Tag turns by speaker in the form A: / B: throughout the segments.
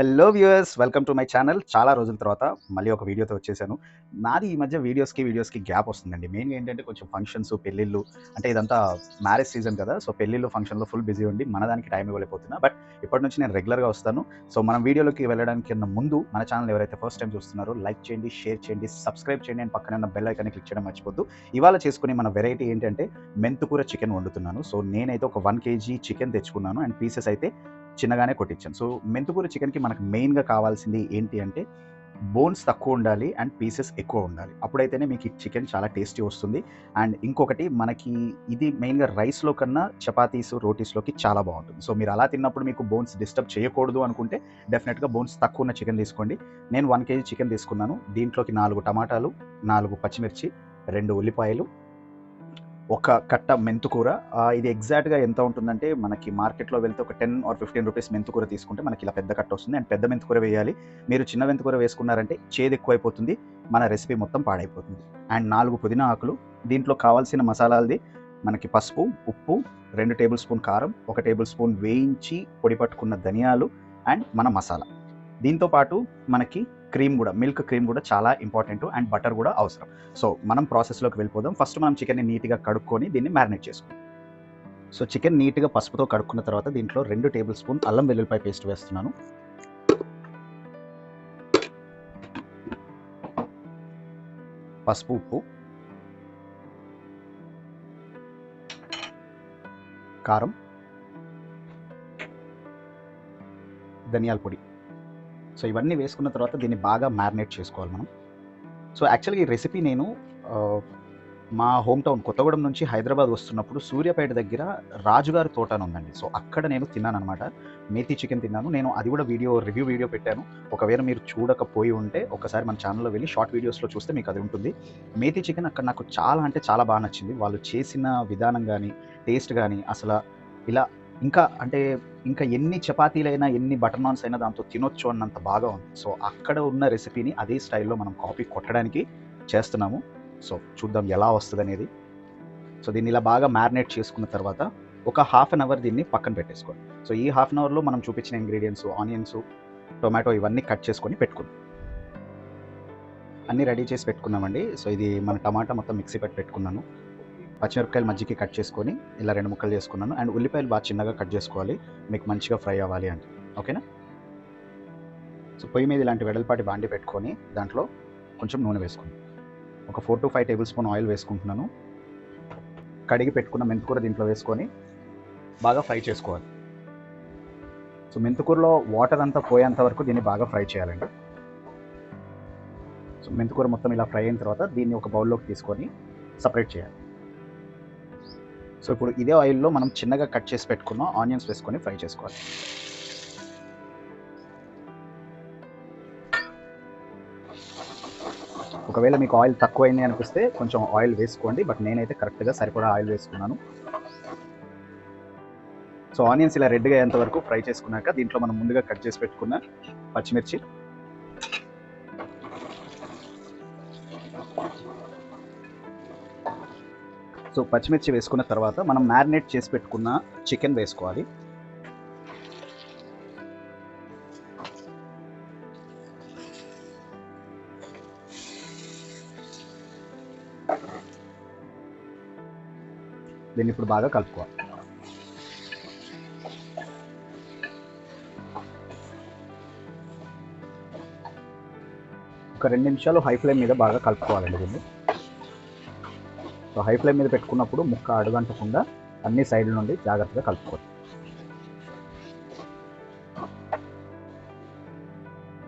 A: Hello viewers welcome to my channel చాలా రోజుల తర్వాత మళ్ళీ ఒక వీడియోతో వచ్చేసాను. నాది ఈ మధ్య వీడియోస్కి వీడియోస్కి గ్యాప్ వస్తుందండి. మెయిన్గా ఏంటంటే కొంచెం ఫంక్షన్స్ పెళ్ళిళ్ళు అంటే ఇదంతా మ్యారేజ్ సీజన్ కదా. సో పెళ్ళిళ్ళు ఫంక్షన్లో ఫుల్ బిజీ ఉండి మన దానికి టైం ఇవ్వలేకపోతున్నా. బట్ ఇప్పటి నుంచి నేను రెగ్యులర్గా వస్తాను. సో మనం వీడియోలోకి వెళ్ళడానికి కన్నా ముందు మన ఛానల్ ఎవరైతే ఫస్ట్ టైం చూస్తున్నారో లైక్ చేయండి షేర్ చేయండి సబ్స్క్రైబ్ చేయండి అండ్ పక్కన ఉన్న బెల్ ఐకాన్ని క్లిక్ చేయడం మర్చిపోద్దు. ఇవాళ చేసుకునే మన వెరైటీ ఏంటంటే మెంతుకూర చికెన్ వండుతున్నాను. సో నేనైతే ఒక వన్ కేజీ చికెన్ తెచ్చుకున్నాను. అండ్ పీసెస్ అయితే చిన్నగానే కొట్టించాను సో మెంతుకూర చికెన్కి మనకు మెయిన్గా కావాల్సింది ఏంటి అంటే బోన్స్ తక్కువ ఉండాలి అండ్ పీసెస్ ఎక్కువ ఉండాలి. అప్పుడైతేనే మీకు ఈ చికెన్ చాలా టేస్టీ వస్తుంది. అండ్ ఇంకొకటి మనకి ఇది మెయిన్గా రైస్లో కన్నా చపాతీస్ రోటీస్లోకి చాలా బాగుంటుంది. సో మీరు అలా తిన్నప్పుడు మీకు బోన్స్ డిస్టర్బ్ చేయకూడదు అనుకుంటే డెఫినెట్గా బోన్స్ తక్కువ ఉన్న చికెన్ తీసుకోండి. నేను వన్ కేజీ చికెన్ తీసుకున్నాను. దీంట్లోకి నాలుగు టమాటాలు నాలుగు పచ్చిమిర్చి రెండు ఉల్లిపాయలు ఒక కట్ట మెంతుకూర ఇది ఎగ్జాక్ట్గా ఎంత ఉంటుందంటే మనకి మార్కెట్లో వెళ్తే ఒక టెన్ ఆర్ ఫిఫ్టీన్ రూపీస్ మెంతుకూర తీసుకుంటే మనకి ఇలా పెద్ద కట్ట వస్తుంది. అండ్ పెద్ద మెంతుకూర వేయాలి. మీరు చిన్న మెంతుకూర వేసుకున్నారంటే చేదు ఎక్కువైపోతుంది. మన రెసిపీ మొత్తం పాడైపోతుంది. అండ్ నాలుగు పుదీనా ఆకులు దీంట్లో కావాల్సిన మసాలాలది మనకి పసుపు ఉప్పు రెండు టేబుల్ స్పూన్ కారం ఒక టేబుల్ స్పూన్ వేయించి పొడి పట్టుకున్న ధనియాలు అండ్ మన మసాలా. దీంతో పాటు మనకి క్రీమ్ కూడా మిల్క్ క్రీమ్ కూడా చాలా ఇంపార్టెంట్ అండ్ బటర్ కూడా అవసరం. సో మనం ప్రాసెస్లోకి వెళ్ళిపోదాం. ఫస్ట్ మనం చికెన్ని నీట్గా కడుక్కొని దీన్ని మ్యారినేట్ చేసుకుందాం సో చికెన్ నీట్గా పసుపుతో కడుక్కున్న తర్వాత దీంట్లో రెండు టేబుల్ స్పూన్ అల్లం వెల్లుల్లిపాయ పేస్ట్ వేస్తున్నాను. పసుపు ఉప్పు కారం ధనియాల పొడి. సో ఇవన్నీ వేసుకున్న తర్వాత దీన్ని బాగా మ్యారినేట్ చేసుకోవాలి మనం. సో యాక్చువల్గా ఈ రెసిపీ నేను మా హోమ్ టౌన్ కొత్తగూడెం నుంచి హైదరాబాద్ వస్తున్నప్పుడు సూర్యాపేట దగ్గర రాజుగారి తోట అని ఉందండి. సో అక్కడ నేను తిన్నాను అనమాట మేతి చికెన్ తిన్నాను. నేను అది కూడా వీడియో రివ్యూ వీడియో పెట్టాను. ఒకవేళ మీరు చూడకపోయి ఉంటే ఒకసారి మన ఛానల్లో వెళ్ళి షార్ట్ వీడియోస్లో చూస్తే మీకు అది ఉంటుంది. మేతి చికెన్ అక్కడ నాకు చాలా అంటే చాలా బాగా నచ్చింది. వాళ్ళు చేసిన విధానం కానీ టేస్ట్ కానీ అసలు ఇలా ఇంకా అంటే ఇంకా ఎన్ని చపాతీలైనా ఎన్ని బటర్ నాన్స్ అయినా దాంతో తినొచ్చు అన్నంత బాగా ఉంది. సో అక్కడ ఉన్న రెసిపీని అదే స్టైల్లో మనం కాపీ కొట్టడానికి చేస్తున్నాము. సో చూద్దాం ఎలా వస్తుంది అనేది సో దీన్ని ఇలా బాగా మ్యారినేట్ చేసుకున్న తర్వాత ఒక హాఫ్ అన్ అవర్ దీన్ని పక్కన పెట్టేసుకోండి. సో ఈ హాఫ్ అన్ అవర్లో మనం చూపించిన ఇంగ్రీడియంట్స్ ఆనియన్స్ టొమాటో ఇవన్నీ కట్ చేసుకొని పెట్టుకుందాం. అన్నీ రెడీ చేసి పెట్టుకున్నామండి సో ఇది మన టమాటా మొత్తం మిక్సీ పెట్టి పెట్టుకున్నాను. పచ్చిమిరపకాయలు మజ్జికి కట్ చేసుకొని ఇలా రెండు ముక్కలు చేసుకున్నాను. అండ్ ఉల్లిపాయలు బాగా చిన్నగా కట్ చేసుకోవాలి. మీకు మంచిగా ఫ్రై అవ్వాలి అంటే. ఓకేనా? సో పొయ్యి మీద ఇలాంటి వెడల్పాటి బాండి పెట్టుకొని దాంట్లో కొంచెం నూనె వేసుకుని ఒక four to five table spoon oil వేసుకుంటున్నాను. కడిగి పెట్టుకున్న మెంతికూర దీంట్లో వేసుకొని బాగా ఫ్రై చేసుకోవాలి. సో మెంతికూరలో వాటర్ అంతా పోయేంత వరకు దీన్ని బాగా ఫ్రై చేయాలండి. సో మెంతికూర మొత్తం ఇలా ఫ్రై అయిన తర్వాత దీన్ని ఒక బౌల్లోకి తీసుకొని సపరేట్ చేయాలి. సో ఇప్పుడు ఇదే ఆయిల్లో మనం చిన్నగా కట్ చేసి పెట్టుకున్న ఆనియన్స్ వేసుకొని ఫ్రై చేసుకోవాలి. ఒకవేళ మీకు ఆయిల్ తక్కువైంది అనిపిస్తే కొంచెం ఆయిల్ వేసుకోండి బట్ నేనైతే కరెక్ట్గా సరిపడా ఆయిల్ వేసుకున్నాను. సో ఆనియన్స్ ఇలా రెడ్గా అయ్యేంత వరకు ఫ్రై చేసుకున్నాక దీంట్లో మనం ముందుగా కట్ చేసి పెట్టుకున్న పచ్చిమిర్చి సో పచ్చిమిర్చి వేసుకున్న తర్వాత మనం మ్యారినేట్ చేసి పెట్టుకున్న చికెన్ వేసుకోవాలి. దీన్ని ఇప్పుడు బాగా కలుపుకోవాలి. ఒక రెండు నిమిషాలు హై ఫ్లేమ్ మీద బాగా కలుపుకోవాలండి దీన్ని. సో హై ఫ్లేమ్ మీద పెట్టుకున్నప్పుడు ముక్క అడుగంటకుండా అన్ని సైడ్ల నుండి జాగ్రత్తగా కలుపుకోవచ్చు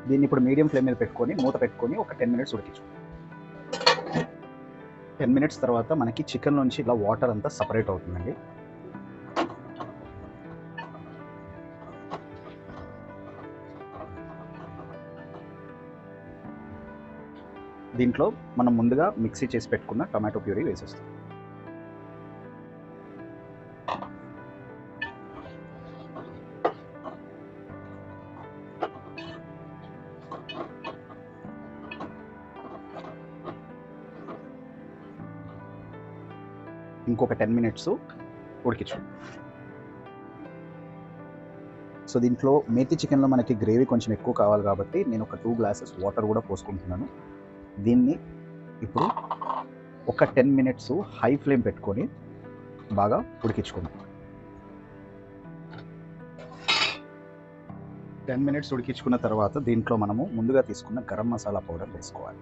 A: దీన్ని ఇప్పుడు మీడియం ఫ్లేమ్ మీద పెట్టుకొని మూత పెట్టుకొని ఒక టెన్ మినిట్స్ ఉడికించు టెన్ మినిట్స్ తర్వాత మనకి చికెన్ నుంచి ఇలా వాటర్ అంతా సపరేట్ అవుతుందండి. దీంట్లో మనం ముందుగా మిక్సీ చేసి పెట్టుకున్న టమాటో ప్యూరీ వేసేస్తాం. ఇంకొక టెన్ మినిట్స్ ఉడికించు సో దీంట్లో మేతి చికెన్లో మనకి గ్రేవీ కొంచెం ఎక్కువ కావాలి కాబట్టి నేను ఒక టూ గ్లాసెస్ వాటర్ కూడా పోసుకుంటున్నాను. దీన్ని ఇప్పుడు ఒక టెన్ మినిట్స్ హై ఫ్లేమ్ పెట్టుకొని బాగా ఉడికించుకుందాం. టెన్ మినిట్స్ ఉడికించుకున్న తర్వాత దీంట్లో మనము ముందుగా తీసుకున్న గరం మసాలా పౌడర్ వేసుకోవాలి.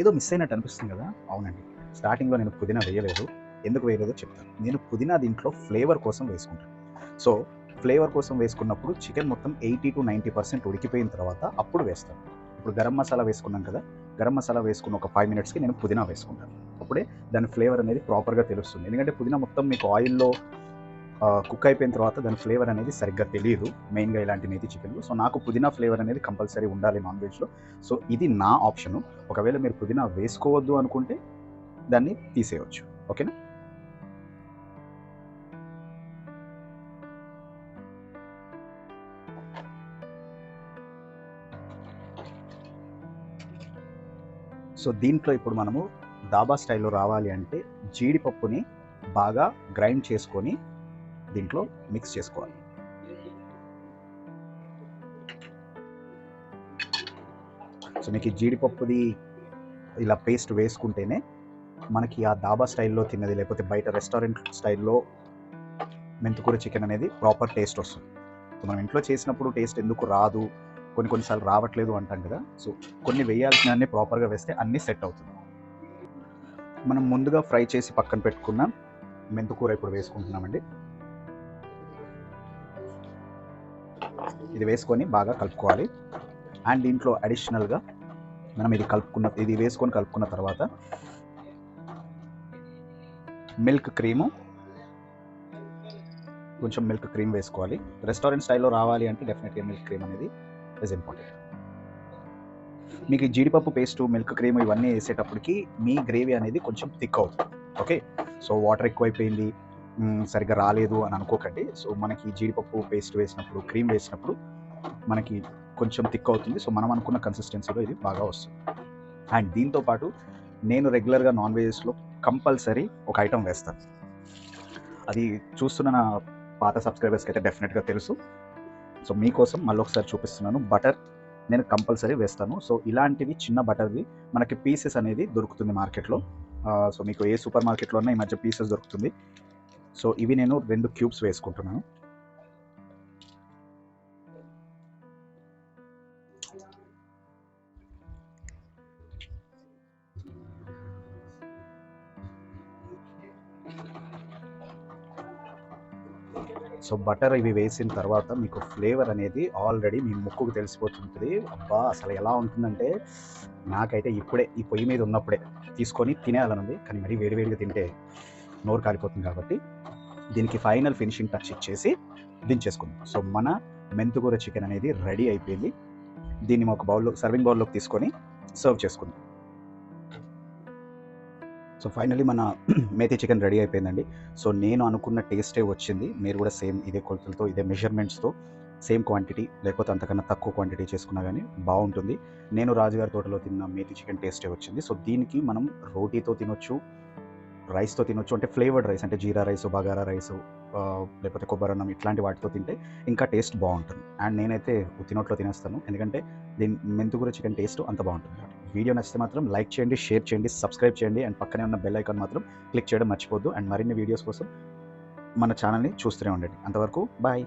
A: ఏదో మిస్ అయినట్టు అనిపిస్తుంది కదా? అవునండి. స్టార్టింగ్లో నేను పుదీనా వేయలేదు. ఎందుకు వేయలేదో చెప్తాను. నేను పుదీనా దీంట్లో ఫ్లేవర్ కోసం వేసుకుంటాను. సో ఫ్లేవర్ కోసం వేసుకున్నప్పుడు చికెన్ మొత్తం ఎయిటీ టు నైంటీ పర్సెంట్ ఉడికిపోయిన తర్వాత అప్పుడు వేస్తాను. ఇప్పుడు గరం మసాలా వేసుకున్నాం కదా గరం మసాలా వేసుకున్న ఒక ఫైవ్ మినిట్స్కి నేను పుదీనా వేసుకుంటాను. అప్పుడే దాని ఫ్లేవర్ అనేది ప్రాపర్గా తెలుస్తుంది. ఎందుకంటే పుదీనా మొత్తం మీకు ఆయిల్లో కుక్ అయిపోయిన తర్వాత దాని ఫ్లేవర్ అనేది సరిగ్గా తెలియదు మెయిన్గా ఇలాంటి నేతి చికెన్లు. సో నాకు పుదీనా ఫ్లేవర్ అనేది కంపల్సరీ ఉండాలి నాన్ వెజ్లో సో ఇది నా ఆప్షను ఒకవేళ మీరు పుదీనా వేసుకోవద్దు అనుకుంటే దాన్ని తీసేయవచ్చు ఓకేనా? సో దీంట్లో ఇప్పుడు మనము దాబా స్టైల్లో రావాలి అంటే జీడిపప్పుని బాగా గ్రైండ్ చేసుకొని దీంట్లో మిక్స్ చేసుకోవాలి. సో మీకు జీడిపప్పుది ఇలా పేస్ట్ వేసుకుంటేనే మనకి ఆ దాబా స్టైల్లో తిన్నది లేకపోతే బయట రెస్టారెంట్ స్టైల్లో మెంతుకూర చికెన్ అనేది ప్రాపర్ టేస్ట్ వస్తుంది. సో మనం ఇంట్లో చేసినప్పుడు టేస్ట్ ఎందుకు రాదు? కొన్ని కొన్నిసార్లు రావట్లేదు అంటాం కదా. సో కొన్ని వేయాల్సిన అన్ని ప్రాపర్గా వేస్తే అన్నీ సెట్ అవుతుంది. మనం ముందుగా ఫ్రై చేసి పక్కన పెట్టుకున్న మెంతుకూర ఇప్పుడు వేసుకుంటున్నామండి. ఇది వేసుకొని బాగా కలుపుకోవాలి. అండ్ దీంట్లో అడిషనల్గా మనం ఇది కలుపుకున్న ఇది వేసుకొని కలుపుకున్న తర్వాత మిల్క్ క్రీము కొంచెం మిల్క్ క్రీమ్ వేసుకోవాలి. రెస్టారెంట్ స్టైల్లో రావాలి అంటే డెఫినెట్గా మిల్క్ క్రీమ్ అనేది ఇస్ ఇంపార్టెంట్ మీకు జీడిపప్పు పేస్ట్ మిల్క్ క్రీమ్ ఇవన్నీ వేసేటప్పటికి మీ గ్రేవీ అనేది కొంచెం థిక్ అవుతుంది. ఓకే సో వాటర్ ఎక్కువైపోయింది. సరిగ్గా రాలేదు అని అనుకోకండి. సో మనకి జీడిపప్పు పేస్ట్ వేసినప్పుడు క్రీమ్ వేసినప్పుడు మనకి కొంచెం థిక్ అవుతుంది. సో మనం అనుకున్న కన్సిస్టెన్సీలో ఇది బాగా వస్తుంది. అండ్ దీంతో పాటు నేను రెగ్యులర్గా నాన్ వెజెస్లో కంపల్సరీ ఒక ఐటమ్ వేస్తాను. అది చూస్తున్న నా పాత సబ్స్క్రైబర్స్కి అయితే డెఫినెట్గా తెలుసు. సో మీకోసం మళ్ళీ ఒకసారి చూపిస్తున్నాను. బటర్ నేను కంపల్సరీ వేస్తాను. సో ఇలాంటివి చిన్న బటర్వి మనకి పీసెస్ అనేది దొరుకుతుంది మార్కెట్లో. సో మీకు ఏ సూపర్ మార్కెట్లో ఈ మధ్య పీసెస్ దొరుకుతుంది. సో ఇవి నేను రెండు క్యూబ్స్ వేసుకుంటున్నాను. సో బటర్ ఇవి వేసిన తర్వాత మీకు ఫ్లేవర్ అనేది ఆల్రెడీ మీ ముక్కుకు తెలిసిపోతుంటుంది. అబ్బా అసలు ఎలా ఉంటుందంటే నాకైతే ఇప్పుడే ఈ పొయ్యి మీద ఉన్నప్పుడే తీసుకొని తినేయాలనుంది. కానీ మరీ వేడివేడిగా తింటే నోరు కాలిపోతుంది కాబట్టి దీనికి ఫైనల్ ఫినిషింగ్ టచ్ ఇచ్చేసి దించేసుకుందాం. సో మన మెంతుకూర చికెన్ అనేది రెడీ అయిపోయింది. దీన్ని ఒక బౌల్లో సర్వింగ్ బౌల్లోకి తీసుకొని సర్వ్ చేసుకుందాం. సో ఫైనల్లీ మన మేతి చికెన్ రెడీ అయిపోయిందండి. సో నేను అనుకున్న టేస్టే వచ్చింది. మీరు కూడా సేమ్ ఇదే కొలతలతో ఇదే మెజర్మెంట్స్తో సేమ్ క్వాంటిటీ లేకపోతే అంతకన్నా తక్కువ క్వాంటిటీ చేసుకున్నా కానీ బాగుంటుంది. నేను రాజుగారి తోటలో తిన్న మేతి చికెన్ టేస్టే వచ్చింది. సో దీనికి మనం రోటీతో తినొచ్చు రైస్తో తినొచ్చు అంటే ఫ్లేవర్డ్ రైస్ అంటే జీరా రైస్ బగారా రైస్ లేకపోతే కొబ్బరన్నం ఇట్లాంటి వాటితో తింటే ఇంకా టేస్ట్ బాగుంటుంది. అండ్ నేనైతే ఉత్తినోట్లో తినేస్తాను. ఎందుకంటే దీని మెంతుకూర చికెన్ టేస్ట్ అంత బాగుంటుంది. వీడియో నచ్చితే మాత్రం లైక్ చేయండి షేర్ చేయండి సబ్స్క్రైబ్ చేయండి అండ్ పక్కనే ఉన్న బెల్ ఐకాన్ మాత్రం క్లిక్ చేయడం మర్చిపోద్దు అండ్ మరిన్ని వీడియోస్ కోసం మన ఛానల్ని చూస్తూనే ఉండండి. అంతవరకు బాయ్.